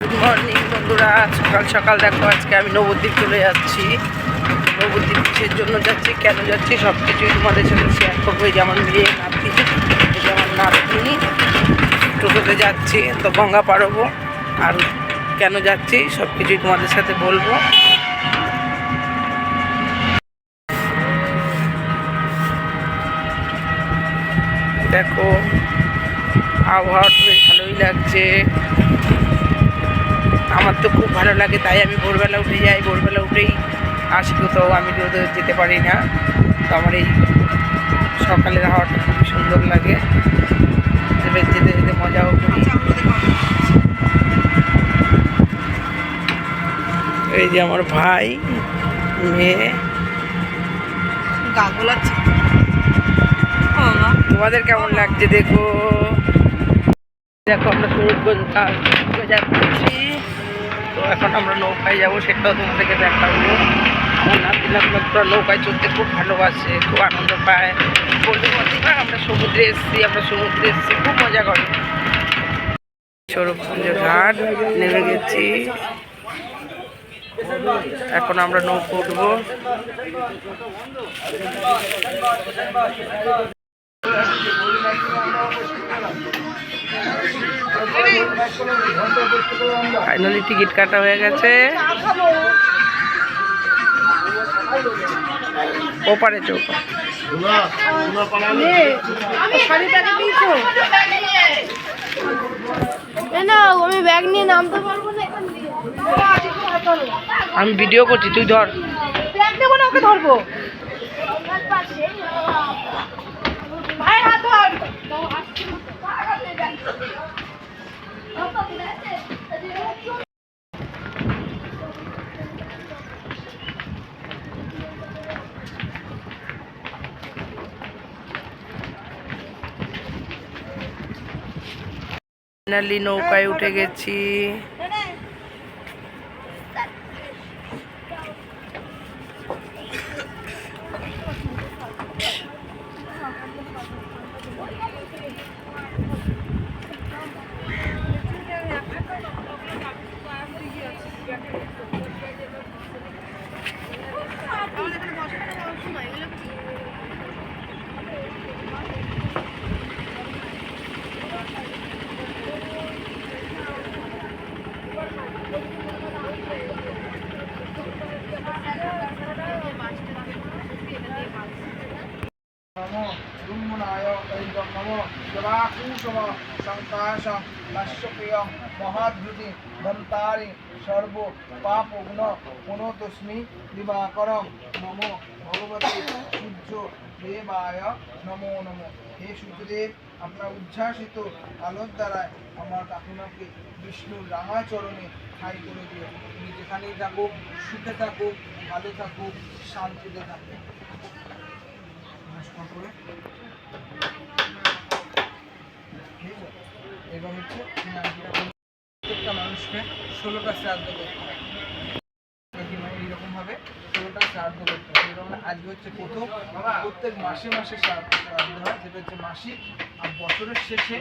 Good morning বন্ধুরা। সকাল সকাল দেখো, আজকে আমি নবদ্বীপ চলে যাচ্ছি। নবদ্বীপ কিসের জন্য যাচ্ছি, কেন যাচ্ছি সব কিছুই তোমাদের সাথে শেয়ার করব। এই যেমন মেয়ে নাতি, এই যেমন নাতনি, টোটোতে যাচ্ছি তো গঙ্গা পারব। আর কেন যাচ্ছি সব কিছুই তোমাদের সাথে বলব। দেখো আবহাওয়াটা বেশ ভালোই লাগছে। আমার তো খুব ভালো লাগে তাই আমি ভোরবেলা উঠে যাই ভোরবেলা উঠেই আসি কোথাও আমি রোদে যেতে পারি না। তো আমার এই সকালের হাওয়াটা খুবই সুন্দর লাগে। যেতে যেতে মজাও করি। এই যে আমার ভাই মেয়ে। তোমাদের কেমন লাগছে দেখো? দেখো আমরা সুরজগঞ্জ ঘাটে যাচ্ছি। তো এখন আমরা নৌকায় যাব, সেটাও তোমাদেরকে দেখাবো। আমার নাতি নাতনারা নৌকায় চলতে খুব ভালোবাসে, খুব আনন্দ পায়। বলতে বলতে না আমরা সমুদ্রে এসেছি, আমরা সমুদ্রে এসেছি, খুব মজা করে। সৌরভগঞ্জ ঘাট, নেমে গেছি। এখন আমরা নৌকো উঠবো। ফাইনালি টিকিট কাটা হয়ে গেছে। ওপারে চৌক। আমি ব্যাগ নিয়ে আমি ভিডিও করছি, তুই ধর। ধরবো ধর। ফাইনালি নৌকায় উঠে গেছি নমো ব্রহ্মণায় ঐদম নমো জবাকুসম সংকাশ নশ্যপ্রিয় মহাদ্ভুতি ধন্তারি সর্ব পাপগ্ন পুনতস্মি দিবাকরম নমো ভগবতী সূর্য দেবায় নমো নমো হে সূর্যদেব আপনার উচ্ছ্বাসিত আলোর দ্বারায় আমার কাকিমাকে বিষ্ণুর রামাচরণে ঠাই করে দিও। তুমি যেখানেই থাকুক সুখে থাকুক ভালো থাকুক শান্তিতে থাকুক করে এবার হচ্ছে প্রত্যেকটা মানুষকে ষোলোটা শ্রাদ্ধ করতে হয়। এইরকমভাবে ষোলোটা শ্রাদ্ধ করতে হয় এরকম আজকে হচ্ছে প্রথম প্রত্যেক মাসে মাসে শ্রাদ্ধ শ্রাদ্ধ হয়, যেটা হচ্ছে মাসিক আর বছরের শেষে